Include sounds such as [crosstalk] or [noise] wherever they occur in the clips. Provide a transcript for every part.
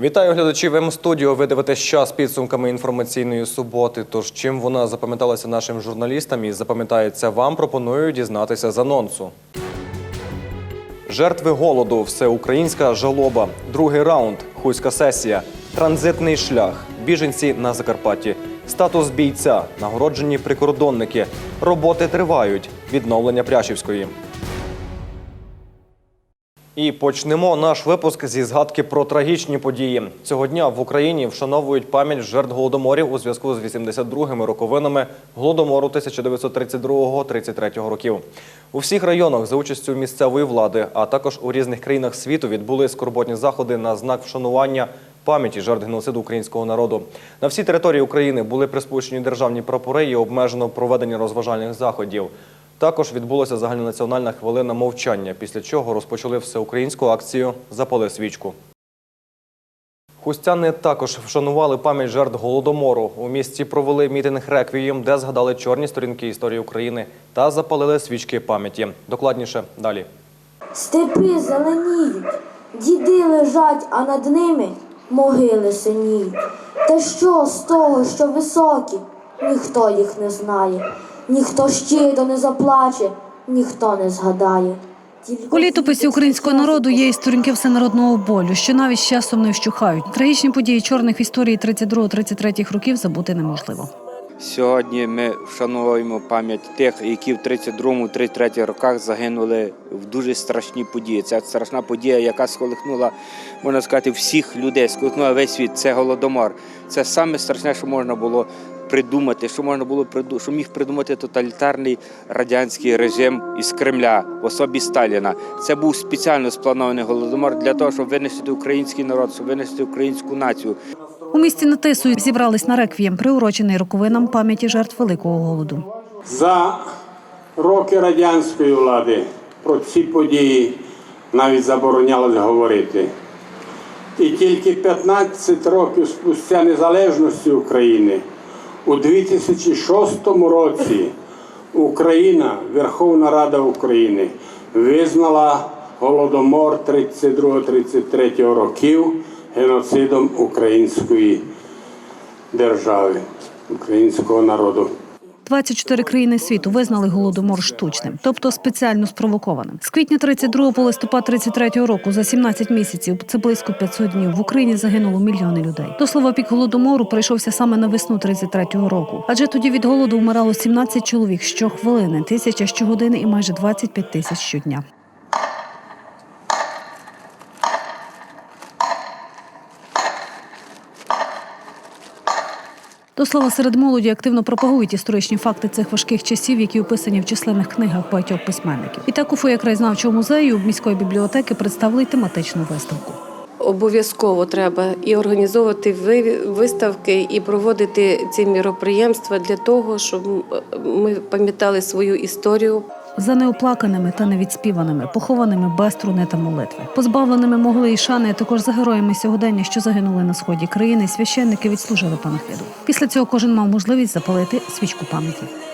Вітаю глядачів М-студіо. Ви дивитесь час підсумками інформаційної суботи. Тож чим вона запам'яталася нашим журналістам і запам'ятається вам, пропоную дізнатися з анонсу. Жертви голоду, всеукраїнська жалоба, другий раунд, хуйська сесія, транзитний шлях, біженці на Закарпатті, статус бійця, нагороджені прикордонники, роботи тривають, відновлення Пряшівської. І почнемо наш випуск зі згадки про трагічні події. Цього дня в Україні вшановують пам'ять жертв голодоморів у зв'язку з 82-ми роковинами голодомору 1932-33 років. У всіх районах за участю місцевої влади, а також у різних країнах світу відбули скорботні заходи на знак вшанування пам'яті жертв геноциду українського народу. На всій території України були приспущені державні прапори і обмежено проведення розважальних заходів. Також відбулася загальнонаціональна хвилина мовчання, після чого розпочали всеукраїнську акцію Запали свічку. Хустяни також вшанували пам'ять жертв голодомору. У місті провели мітинг реквієм, де згадали чорні сторінки історії України та запалили свічки пам'яті. Докладніше далі. Степи зеленіють, діди лежать, а над ними могили синіють. Та що з того, що високі, ніхто їх не знає, ніхто щиро не заплаче, ніхто не згадає. У літописі українського народу є і сторінки всенародного болю, що навіть з часом не вщухають. Трагічні події чорних історій 32-33 років забути неможливо. Сьогодні ми вшановуємо пам'ять тих, які в 32-33 роках загинули в дуже страшні події. Це страшна подія, яка сколихнула, можна сказати, всіх людей, сколихнула весь світ. Це голодомор. Це саме страшне, що можна було придумати, що можна було приду- що міг придумати тоталітарний радянський режим із Кремля в особі Сталіна. Це був спеціально спланований голодомор для того, щоб винищити український народ, щоб винищити українську націю. У місті Натису зібрались на реквієм, приурочений роковинам пам'яті жертв великого голоду. За роки радянської влади про ці події навіть заборонялось говорити. І тільки 15 років спустя незалежності України у 2006 році Україна, Верховна Рада України, визнала голодомор 32-33 років геноцидом української держави, українського народу. 24 країни світу визнали голодомор штучним, тобто спеціально спровокованим. З квітня 32 по листопад 33 року за 17 місяців, це близько 500 днів, в Україні загинуло мільйони людей. До слова, пік голодомору прийшовся саме на весну 33 року, адже тоді від голоду вмирало 17 чоловік щохвилини, тисяча щогодини і майже 25 тисяч щодня. До слова, серед молоді активно пропагують історичні факти цих важких часів, які описані в численних книгах багатьох письменників. І так у фоє краєзнавчого музею міської бібліотеки представили тематичну виставку. Обов'язково треба і організовувати ви- виставки, і проводити ці міроприємства для того, щоб ми пам'ятали свою історію. За неоплаканими та невідспіваними, похованими без труни та молитви, позбавленими могли і шани, а також за героями сьогодення, що загинули на сході країни, священники відслужили панахиду. Після цього кожен мав можливість запалити свічку пам'яті.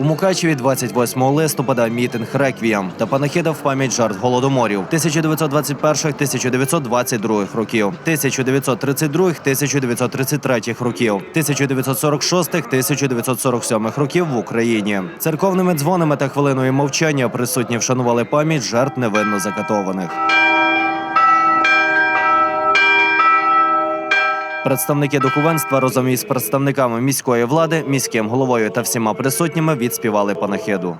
У Мукачеві 28 листопада мітинг реквієм та панахида в пам'ять жертв голодоморів 1921-1922 років, 1932-1933 років, 1946-1947 років в Україні. Церковними дзвонами та хвилиною мовчання присутні вшанували пам'ять жертв невинно закатованих. Представники духовенства разом із представниками міської влади, міським головою та всіма присутніми відспівали панахиду.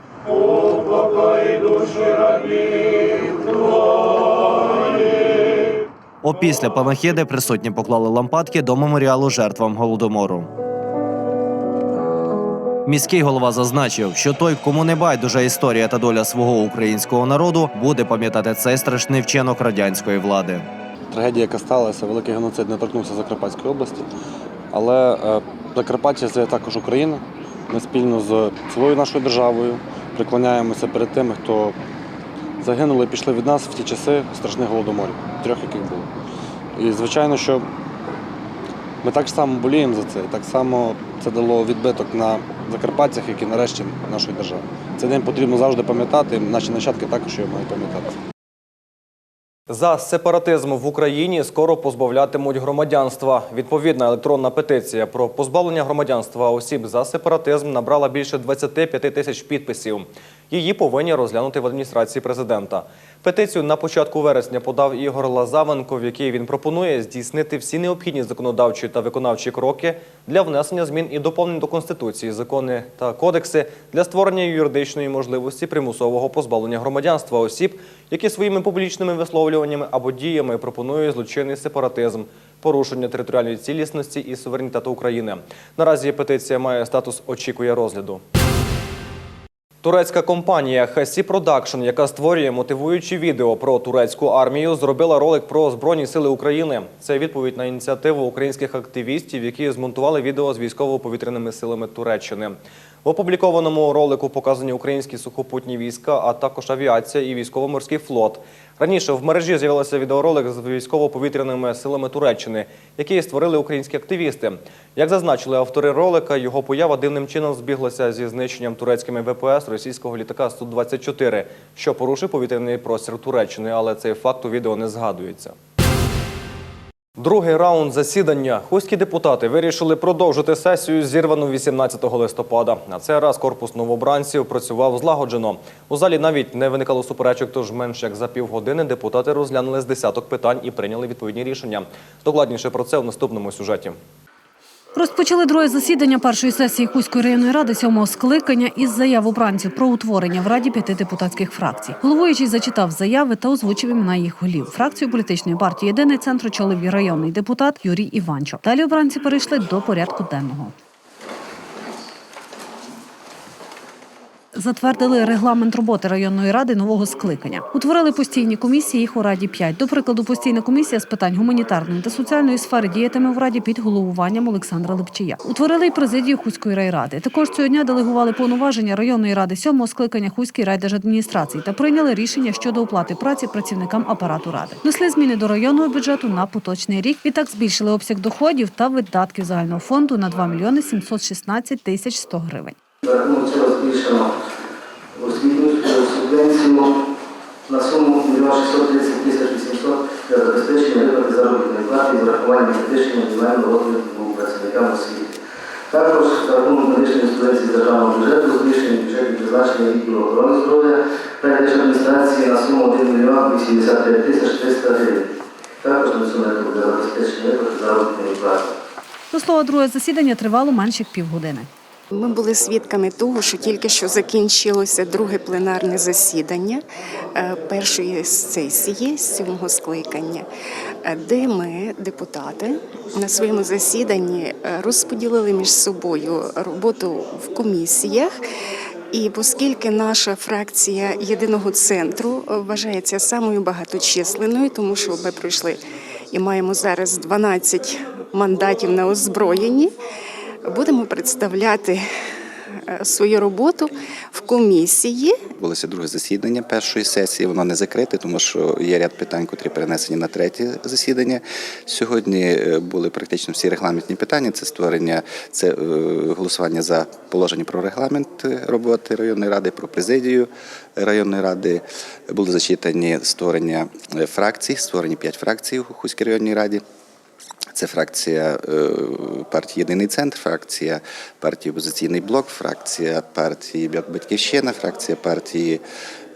Опісля панахиди присутні поклали лампадки до меморіалу жертвам голодомору. Міський голова зазначив, що той, кому не байдужа історія та доля свого українського народу, буде пам'ятати цей страшний вчинок радянської влади. Трагедія, яка сталася, великий геноцид не торкнувся Закарпатської області, але е, Закарпаття це також Україна. Ми спільно з цілою нашою державою преклоняємося перед тими, хто загинули і пішли від нас в ті часи страшних голодоморів, трьох яких було. І звичайно, що ми так само боліємо за це, і так само це дало відбиток на закарпатцях, як і нарешті нашої держави. Цей день потрібно завжди пам'ятати, наші нащадки також його мають пам'ятати. За сепаратизм в Україні скоро позбавлятимуть громадянства. Відповідна електронна петиція про позбавлення громадянства осіб за сепаратизм набрала більше 25 тисяч підписів. Її повинні розглянути в адміністрації президента. Петицію на початку вересня подав Ігор Лазавенко, в якій він пропонує здійснити всі необхідні законодавчі та виконавчі кроки для внесення змін і доповнень до конституції, закони та кодекси для створення юридичної можливості примусового позбавлення громадянства осіб, які своїми публічними висловлюваннями або діями пропонують злочинний сепаратизм, порушення територіальної цілісності і суверенітету України. Наразі петиція має статус очікує розгляду. Турецька компанія Хасі Продакшн, яка створює мотивуючі відео про турецьку армію, зробила ролик про Збройні сили України. Це відповідь на ініціативу українських активістів, які змонтували відео з військово-повітряними силами Туреччини. В опублікованому ролику показані українські сухопутні війська, а також авіація і військово-морський флот. Раніше в мережі з'явився відеоролик з військово-повітряними силами Туреччини, який створили українські активісти. Як зазначили автори ролика, його поява дивним чином збіглася зі знищенням турецькими ВПС російського літака Су-24, що порушив повітряний простір Туреччини, але цей факт у відео не згадується. Другий раунд засідання. Хуські депутати вирішили продовжити сесію, зірвану 18 листопада. На цей раз корпус новобранців працював злагоджено. У залі навіть не виникало суперечок, тож менш як за півгодини депутати розглянули з десяток питань і прийняли відповідні рішення. Докладніше про це в наступному сюжеті. Розпочали друге засідання першої сесії Хуської районної ради сьомого скликання із заяв обранців про утворення в раді п'яти депутатських фракцій. Головуючий зачитав заяви та озвучив імена їх голів. Фракцію політичної партії Єдиний центр очолив районний депутат Юрій Іванчо. Далі обранці перейшли до порядку денного. Затвердили регламент роботи районної ради нового скликання. Утворили постійні комісії. Їх у раді 5. До прикладу, постійна комісія з питань гуманітарної та соціальної сфери діятиме в раді під головуванням Олександра Лепчія. Утворили й президію Хуської райради. Також цього дня делегували повноваження районної ради сьомого скликання Хуської райдержадміністрації та прийняли рішення щодо оплати праці працівникам апарату ради. Внесли зміни до районного бюджету на поточний рік. Відтак збільшили обсяг доходів та видатків загального фонду на 2 мільйони 716 тисяч 100 гривень. Цього освітню субвенцію на суму 1 630 тисяч 800 для забезпечення виплати заробітної плати з врахуванням підвищення мінімального розвитку працівникам освіти. Також за рахунок медичної субвенції державного бюджету збільшення бюджетні призначення відділу охорони здоров'я та адміністрації на суму 1 мільйон 85 тисяч 300 гривень. Також на мету для забезпечення виплати заробітної плати. До слова, друге засідання тривало менше півгодини. Ми були свідками того, що тільки що закінчилося друге пленарне засідання е, першої сесії сьомого скликання, е, де ми, депутати, на своєму засіданні е, розподілили між собою роботу в комісіях. І оскільки наша фракція єдиного центру вважається самою багаточисленною, тому що ми пройшли і маємо зараз 12 мандатів на озброєнні, будемо представляти е, свою роботу в комісії Відбулося друге засідання першої сесії. Воно не закрите, тому що є ряд питань, котрі перенесені на третє засідання. Сьогодні е, були практично всі регламентні питання. Це створення, це е, голосування за положення про регламент роботи районної ради, про президію районної ради. Були зачитані створення фракцій, створені п'ять фракцій у Хуській районній раді. Це фракція е, партії Єдиний центр, фракція партії Опозиційний блок, фракція партії Батьківщина, фракція партії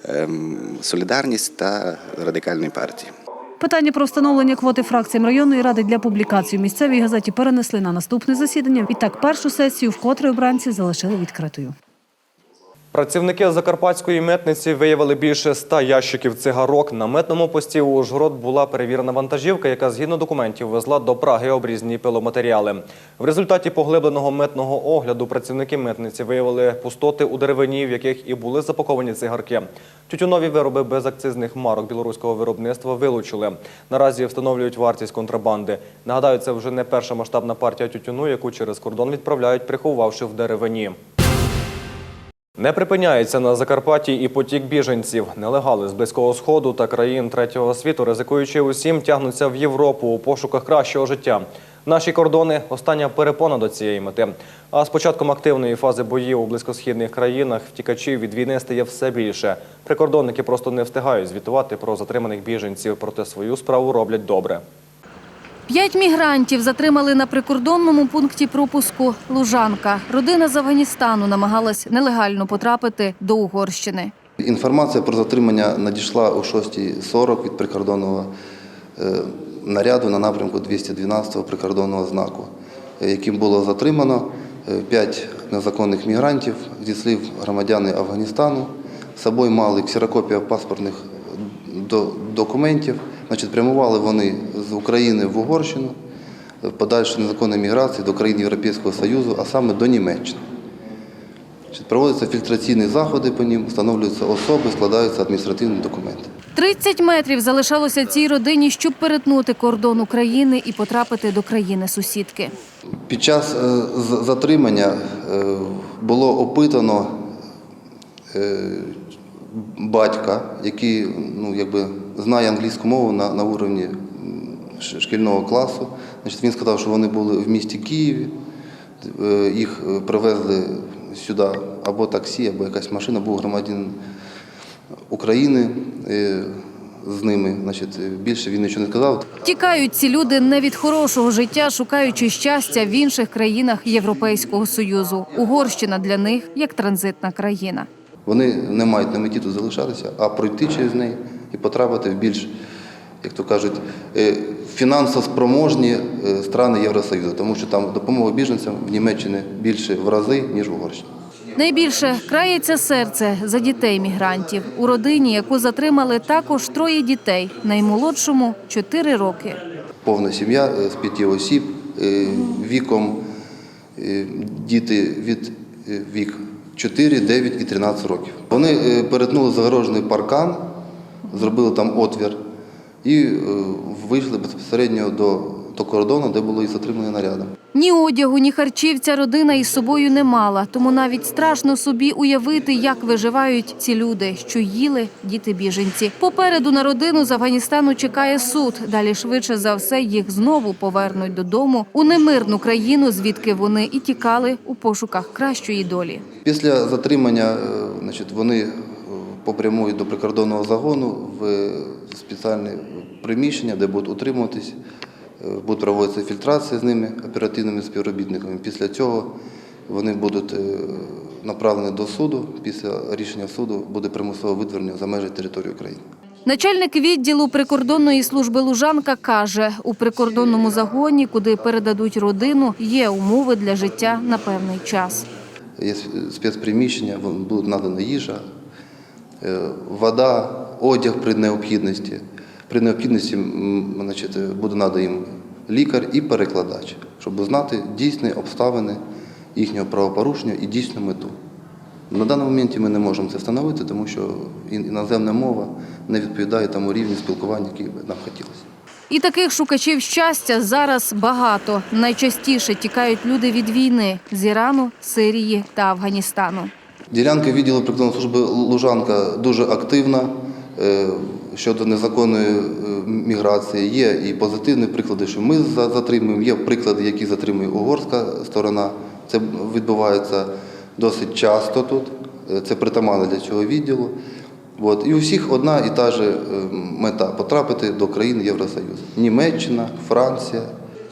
ем, Солідарність та Радикальної партії. Питання про встановлення квоти фракціям районної ради для публікації в місцевій газеті перенесли на наступне засідання. Відтак першу сесію вкотре обранці залишили відкритою. Працівники Закарпатської митниці виявили більше ста ящиків цигарок. На митному пості у Ужгород була перевірена вантажівка, яка згідно документів везла до Праги обрізні пиломатеріали. В результаті поглибленого митного огляду працівники митниці виявили пустоти у деревині, в яких і були запаковані цигарки. Тютюнові вироби без акцизних марок білоруського виробництва вилучили. Наразі встановлюють вартість контрабанди. Нагадаю, це вже не перша масштабна партія тютюну, яку через кордон відправляють, приховавши в деревині. Не припиняється на Закарпатті і потік біженців. Нелегали з Близького Сходу та країн третього світу, ризикуючи усім, тягнуться в Європу у пошуках кращого життя. Наші кордони остання перепона до цієї мети. А з початком активної фази боїв у близькосхідних країнах втікачів від війни стає все більше. Прикордонники просто не встигають звітувати про затриманих біженців, проте свою справу роблять добре. П'ять мігрантів затримали на прикордонному пункті пропуску Лужанка. Родина з Афганістану намагалась нелегально потрапити до Угорщини. Інформація про затримання надійшла о 6.40 від прикордонного е, наряду на напрямку 212-го прикордонного знаку, е, яким було затримано е, п'ять незаконних мігрантів зі слів громадяни Афганістану. З собою мали ксерокопія паспортних до- документів. Значить, прямували вони з України в Угорщину, е, подальшої незаконної міграції до країн Європейського Союзу, а саме до Німеччини. Проводяться фільтраційні заходи по ним, встановлюються особи, складаються адміністративні документи. 30 метрів залишалося цій родині, щоб перетнути кордон України і потрапити до країни сусідки. Під час е, затримання е, було опитано батька, який ну, якби, знає англійську мову на, на уровні шкільного класу. Значить, він сказав, що вони були в місті Києві, Е, їх е, привезли сюди або таксі, або якась машина, був громадянин України. е, З ними, значить, більше він нічого не сказав. Тікають ці люди не від хорошого життя, шукаючи щастя в інших країнах Європейського союзу. Угорщина для них як транзитна країна. Вони не мають на меті тут залишатися, а пройти через неї і потрапити в більш, як то кажуть, е, фінансоспроможні е, страни Євросоюзу, тому що там допомога біженцям в Німеччині більше в рази, ніж в Угорщині. Найбільше крається серце за дітей мігрантів. У родині, яку затримали, також троє дітей. Наймолодшому 4 роки. Повна сім'я е, з п'яти осіб, віком діти від вік 4, 9 і 13 років. Вони е, перетнули загорожений паркан, зробили там отвір і е, вийшли безпосередньо до, до кордону, де було і затримані нарядом. Ні одягу, ні харчів ця родина із собою не мала, тому навіть страшно собі уявити, як виживають ці люди, що їли діти-біженці. Попереду на родину з Афганістану чекає суд. Далі швидше за все їх знову повернуть додому у немирну країну, звідки вони і тікали у пошуках кращої долі. Після затримання е, значить, вони е, попрямують до прикордонного загону в спеціальне приміщення, де будуть утримуватись, буде проводитися фільтрація з ними, оперативними співробітниками. Після цього вони будуть е, направлені до суду. Після рішення суду буде примусове видворення за межі території України. Начальник відділу прикордонної служби Лужанка каже, у прикордонному загоні, куди передадуть родину, є умови для життя на певний час. Є спецприміщення, буде надана їжа, е, вода, одяг при необхідності. При необхідності значить, буде наданий їм лікар і перекладач, щоб знати дійсні обставини їхнього правопорушення і дійсну мету. На даному моменті ми не можемо це встановити, тому що іноземна мова не відповідає тому рівню спілкування, який би нам хотілося. І таких шукачів щастя зараз багато. Найчастіше тікають люди від війни з Ірану, Сирії та Афганістану. Ділянка відділу прикордонної служби Лужанка дуже активна е, щодо незаконної е, міграції. Є і позитивні приклади, що ми за- затримуємо, є приклади, які затримує угорська сторона. Це відбувається досить часто тут. Е, Це притаманно для цього відділу. От. І у всіх одна і та же е, мета потрапити до країн Євросоюзу. Німеччина, Франція,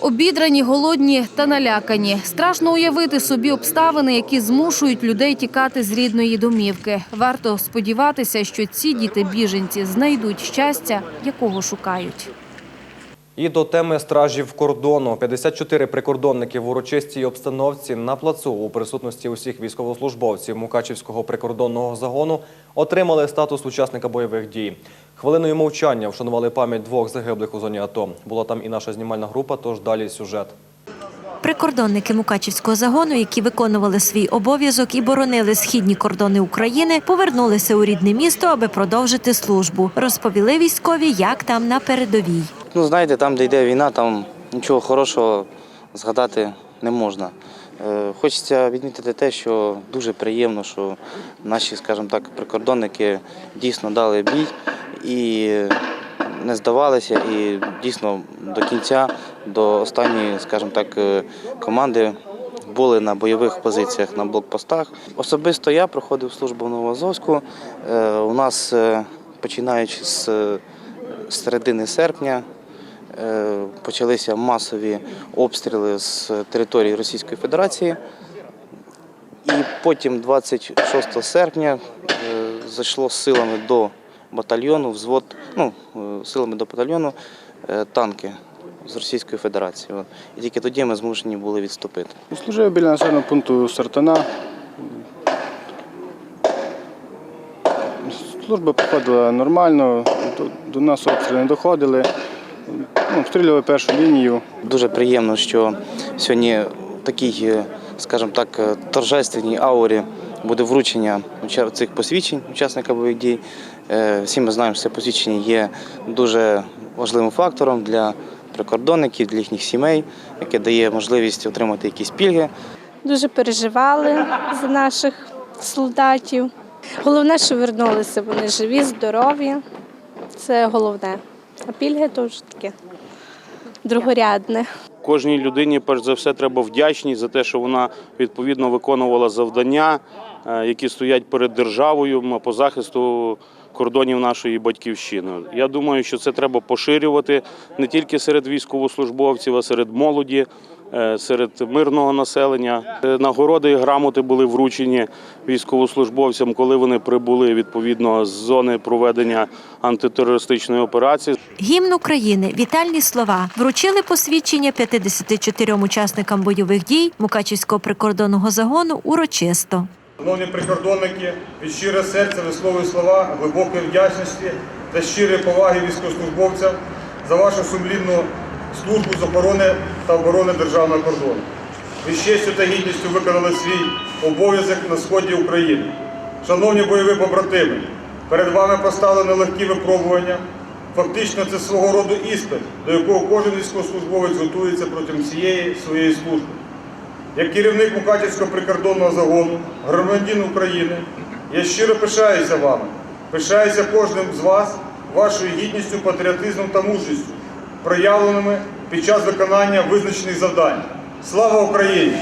Обідрані, голодні та налякані. Страшно уявити собі обставини, які змушують людей тікати з рідної домівки. Варто сподіватися, що ці діти-біженці знайдуть щастя, якого шукають. І до теми стражів кордону. 54 прикордонники в урочистій обстановці на плацу у присутності усіх військовослужбовців Мукачівського прикордонного загону отримали статус учасника бойових дій. Хвилиною мовчання вшанували пам'ять двох загиблих у зоні АТО. Була там і наша знімальна група, тож далі сюжет. Прикордонники Мукачівського загону, які виконували свій обов'язок і боронили східні кордони України, повернулися у рідне місто, аби продовжити службу. Розповіли військові, як там на передовій. Ну, знаєте, там, де йде війна, там нічого хорошого згадати не можна. Е, Хочеться відмітити те, що дуже приємно, що наші, скажімо так, прикордонники дійсно дали бій і не здавалися і дійсно до кінця, до останньої, скажімо так, е, команди були на бойових позиціях на блокпостах. Особисто я проходив службу в Новоазовську. Е, У нас, е, починаючи з середини серпня, почалися масові обстріли з території Російської Федерації. І потім, 26 серпня, зайшло з силами до батальйону, взвод, ну, е, силами до батальйону е, танки з Російської Федерації. От. І тільки тоді ми змушені були відступити. Служив біля населеного пункту Сартана. Служба проходила нормально, до, нас обстріли не доходили. Ну, обстрілювали першу лінію. Дуже приємно, що сьогодні в такій, е, скажімо так, торжественній аурі буде вручення цих посвідчень учасника бойових дій. Е, Всі ми знаємо, що це посвідчення є дуже важливим фактором для прикордонників, для їхніх сімей, яке дає можливість отримати якісь пільги. Дуже переживали за наших солдатів. Головне, що вернулися вони живі, здорові. Це головне. А пільги то вже таке другорядне. Кожній людині, перш за все, треба вдячність за те, що вона відповідно виконувала завдання, які стоять перед державою по захисту кордонів нашої батьківщини. Я думаю, що це треба поширювати не тільки серед військовослужбовців, а серед молоді, е, серед мирного населення. Е, Нагороди і грамоти були вручені військовослужбовцям, коли вони прибули відповідно з зони проведення антитерористичної операції. Гімн України, вітальні слова вручили посвідчення 54 учасникам бойових дій Мукачівського прикордонного загону урочисто. Шановні прикордонники, від щире серця висловлюю слова глибокої вдячності та щирої поваги військовослужбовцям за вашу сумлінну службу з охорони та оборони державного кордону. Ви з честю та гідністю виконали свій обов'язок на сході України. Шановні бойові побратими, перед вами поставлено легкі випробування. Фактично, це свого роду іспит, до якого кожен військовослужбовець готується протягом всієї своєї служби. Як керівник Мукачівського прикордонного загону, громадянин України, я щиро пишаюся вами, пишаюся кожним з вас, вашою гідністю, патріотизмом та мужністю, проявленими під час виконання визначених завдань. Слава Україні!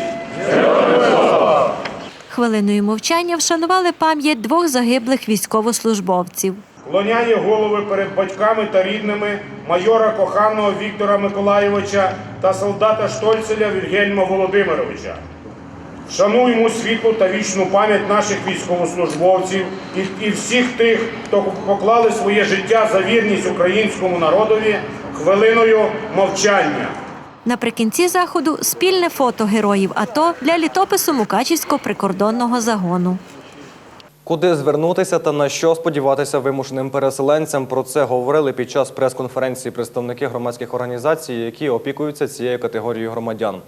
Хвилиною мовчання вшанували пам'ять двох загиблих військовослужбовців. Клоняє голови перед батьками та рідними майора коханого Віктора Миколайовича та солдата Штольцеля Вільгельма Володимировича. Шануємо світлу та вічну пам'ять наших військовослужбовців і, і всіх тих, хто поклали своє життя за вірність українському народові хвилиною мовчання. Наприкінці заходу спільне фото героїв АТО для літопису Мукачівського прикордонного загону. Куди звернутися та на що сподіватися вимушеним переселенцям? Про це говорили під час прес-конференції представники громадських організацій, які опікуються цією категорією громадян.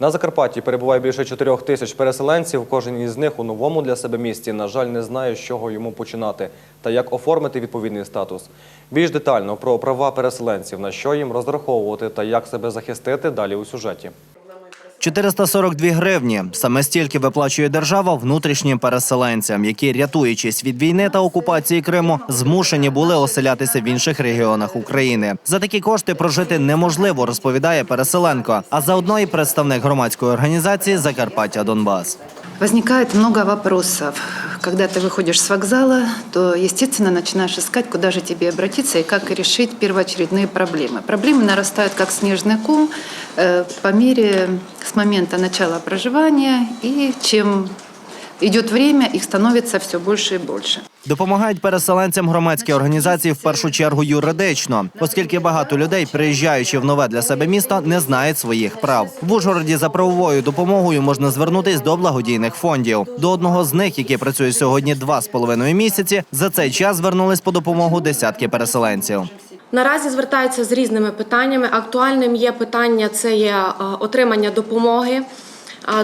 На Закарпатті перебуває більше 4 тисяч переселенців. Кожен із них у новому для себе місті, на жаль, не знає, з чого йому починати та як оформити відповідний статус. Більш детально про права переселенців, на що їм розраховувати та як себе захистити далі у сюжеті. 442 гривні. Саме стільки виплачує держава внутрішнім переселенцям, які, рятуючись від війни та окупації Криму, змушені були оселятися в інших регіонах України. За такі кошти прожити неможливо, розповідає переселенко. А заодно і представник громадської організації Закарпаття Донбас. Возникає много вопросов. Когда ты выходишь с вокзала, то, естественно, начинаешь искать, куда же тебе обратиться и как решить первоочередные проблемы. Проблемы нарастают как снежный ком э, по мере с момента начала проживания, и чем идет время, их становится все больше и больше. Допомагають переселенцям громадські організації в першу чергу юридично, оскільки багато людей, приїжджаючи в нове для себе місто, не знають своїх прав. В Ужгороді за правовою допомогою можна звернутись до благодійних фондів. До одного з них, який працює сьогодні два з половиною місяці, за цей час звернулись по допомогу десятки переселенців. Наразі звертаються з різними питаннями. Актуальним є питання це є е, отримання допомоги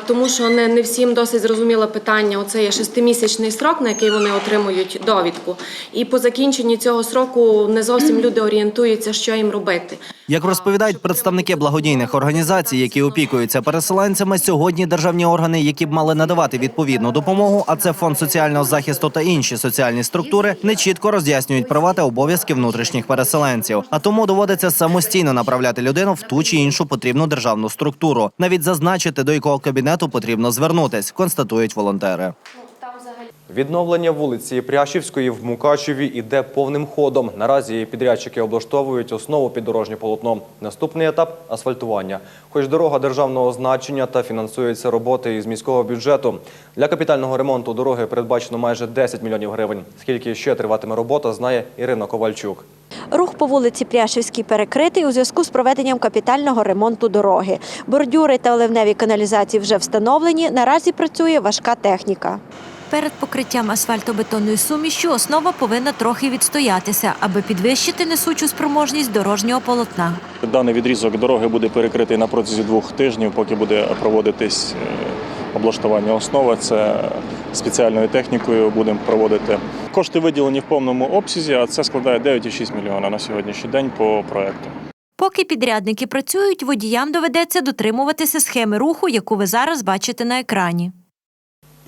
тому що не, не всім досить зрозуміло питання. Оце є шестимісячний срок, на який вони отримують довідку. І по закінченні цього сроку не зовсім [clears throat] люди орієнтуються, що їм робити. Як розповідають представники благодійних організацій, які опікуються переселенцями, сьогодні державні органи, які б мали надавати відповідну допомогу, а це фонд соціального захисту та інші соціальні структури, не чітко роз'яснюють права та обов'язки внутрішніх переселенців. А тому доводиться самостійно направляти людину в ту чи іншу потрібну державну структуру, навіть зазначити до якого кабінету потрібно звернутись, констатують волонтери. Відновлення вулиці Прящівської в Мукачеві іде повним ходом. Наразі підрядчики облаштовують основу під дорожнє полотно. Наступний етап асфальтування. Хоч дорога державного значення та фінансуються роботи із міського бюджету. Для капітального ремонту дороги передбачено майже 10 мільйонів гривень. Скільки ще триватиме робота, знає Ірина Ковальчук. Рух по вулиці Пряшівській перекритий у зв'язку з проведенням капітального ремонту дороги. Бордюри та оливневі каналізації вже встановлені. Наразі працює важка техніка. Перед покриттям асфальтобетонною сумішю основа повинна трохи відстоятися, аби підвищити несучу спроможність дорожнього полотна. Даний відрізок дороги буде перекритий на протязі двох тижнів, поки буде проводитись е, облаштування основи. Це спеціальною технікою будемо проводити. Кошти виділені в повному обсязі, а це складає 9,6 мільйона на сьогоднішній день по проекту. Поки підрядники працюють, водіям доведеться дотримуватися схеми руху, яку ви зараз бачите на екрані.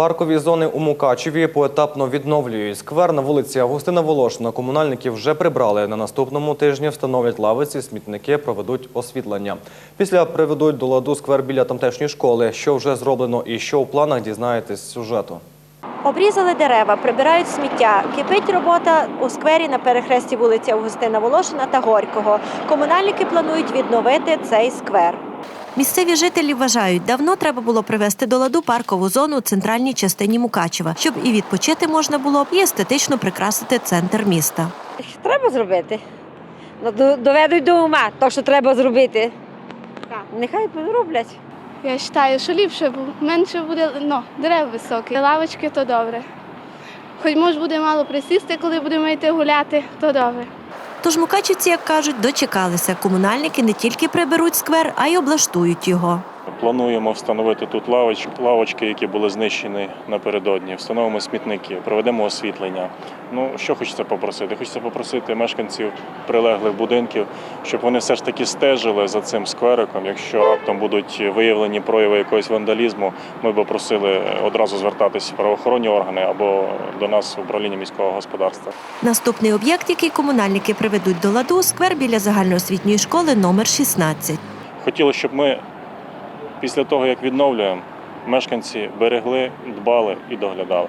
Паркові зони у Мукачеві поетапно відновлюють. Сквер на вулиці Августина Волошина комунальники вже прибрали. На наступному тижні встановлять лавиці, смітники, проведуть освітлення. Після приведуть до ладу сквер біля тамтешньої школи. Що вже зроблено і що у планах, дізнаєтесь з сюжету. Обрізали дерева, прибирають сміття. Кипить робота у сквері на перехресті вулиці Августина Волошина та Горького. Комунальники планують відновити цей сквер. Місцеві жителі вважають, давно треба було привести до ладу паркову зону у центральній частині Мукачева, щоб і відпочити можна було, і естетично прикрасити центр міста. Треба зробити. Ну, доведуть до ума, то, що треба зробити. Нехай зроблять. Я вважаю, що ліпше, менше буде ну, дерев високих. Лавочки то добре. Хоч може буде мало присісти, коли будемо йти гуляти, то добре. Тож мукачівці, як кажуть, дочекалися. Комунальники не тільки приберуть сквер, а й облаштують його. Плануємо встановити тут лавочки, які були знищені напередодні. Встановимо смітники, проведемо освітлення. Ну що хочеться попросити? Хочеться попросити мешканців прилеглих будинків, щоб вони все ж таки стежили за цим сквериком. Якщо раптом будуть виявлені прояви якогось вандалізму, ми б просили одразу звертатись в правоохоронні органи або до нас в управління міського господарства. Наступний об'єкт, який комунальники приведуть до ладу, сквер біля загальноосвітньої школи номер 16. Хотілося, щоб ми після того, як відновлюємо, мешканці берегли, дбали і доглядали.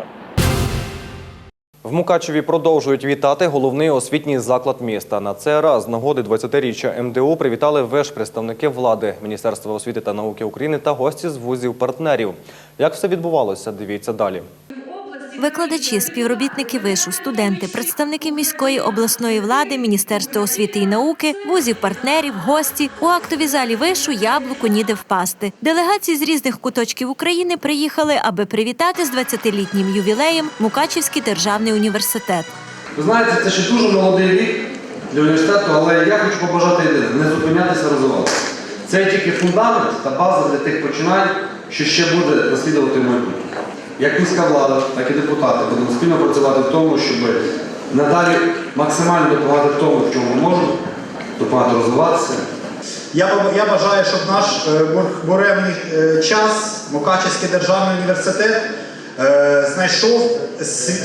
В Мукачеві продовжують вітати головний освітній заклад міста. На цей раз нагоди 20-річчя МДУ привітали веж представники влади, Міністерства освіти та науки України та гості з вузів партнерів. Як все відбувалося, дивіться далі. Викладачі, співробітники вишу, студенти, представники міської обласної влади, Міністерства освіти і науки, вузів партнерів, гості у актовій залі вишу яблуку ніде впасти. Делегації з різних куточків України приїхали, аби привітати з 20-літнім ювілеєм Мукачівський державний університет. Ви знаєте, це ще дуже молодий рік для університету, але я хочу побажати не зупинятися, розвиватися. Це тільки фундамент та база для тих починань, що ще буде наслідувати в майбутньому. Як міська влада, так і депутати будемо спільно працювати в тому, щоб надалі максимально допомагати в тому, в чому ми можемо, допомагати розвиватися. Я, я бажаю, щоб наш е, буремний е, час, Мукачевський державний університет, е, знайшов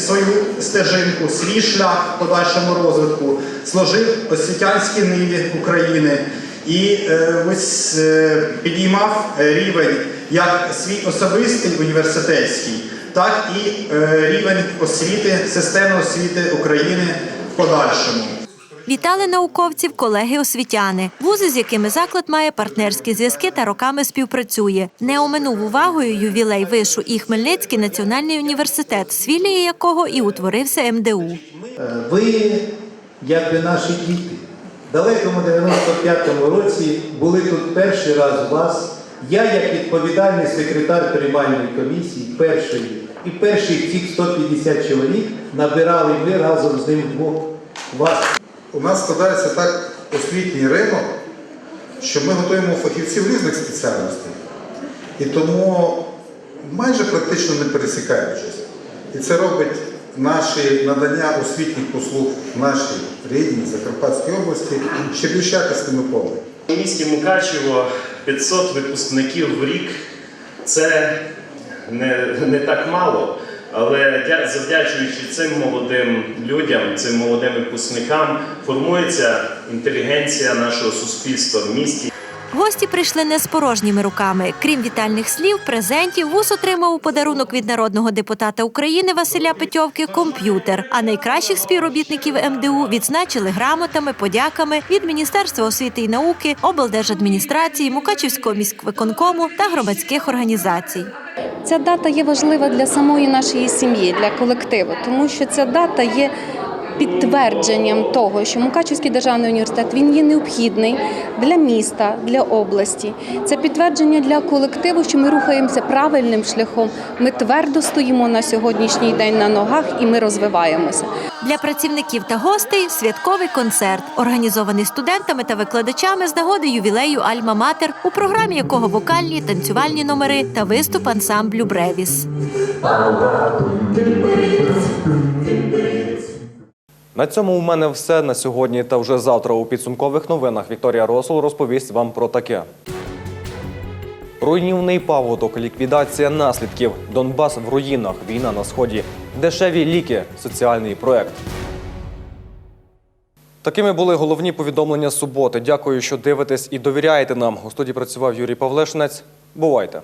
свою стежинку, свій шлях в подальшому розвитку, служив освітянській ниві України і е, ось е, підіймав е, рівень як свій особистий університетський, так і е, рівень освіти, системи освіти України в подальшому. Вітали науковців колеги-освітяни, вузи, з якими заклад має партнерські зв'язки та роками співпрацює. Не оминув увагою ювілей вишу і Хмельницький національний університет, з філії якого і утворився МДУ. Ви, якби наші діти, далекому 95-му році були тут перший раз у вас. Я, як відповідальний секретар приймальної комісії, першої і перших цих 150 чоловік набирали ми разом з ним двох вас. У нас складається так освітній ринок, що ми готуємо фахівців різних спеціальностей. і тому майже практично не пересікаючись. І це робить наші надання освітніх послуг в нашій рідній Закарпатській області ще більш якісними повними. У місті Мукачево 500 випускників в рік це не, не так мало. Але завдячуючи цим молодим людям, цим молодим випускникам, формується інтелігенція нашого суспільства в місті. Гості прийшли не з порожніми руками. Крім вітальних слів, презентів, вуз отримав у подарунок від народного депутата України Василя Петьовки комп'ютер. А найкращих співробітників МДУ відзначили грамотами, подяками від Міністерства освіти і науки, облдержадміністрації, Мукачівського міськвиконкому та громадських організацій. Ця дата є важлива для самої нашої сім'ї, для колективу, тому що ця дата є підтвердженням того, що Мукачівський державний університет він є необхідний для міста, для області. Це підтвердження для колективу, що ми рухаємося правильним шляхом. Ми твердо стоїмо на сьогоднішній день на ногах і ми розвиваємося. Для працівників та гостей святковий концерт, організований студентами та викладачами з нагоди ювілею Альма-Матер, у програмі якого вокальні, танцювальні номери та виступ ансамблю Бревіс. На цьому у мене все на сьогодні та вже завтра у підсумкових новинах Вікторія Росул розповість вам про таке. Руйнівний паводок, ліквідація наслідків, Донбас в руїнах, війна на сході, дешеві ліки, соціальний проект. Такими були головні повідомлення суботи. Дякую, що дивитесь і довіряєте нам. У студії працював Юрій Павлешнець. Бувайте!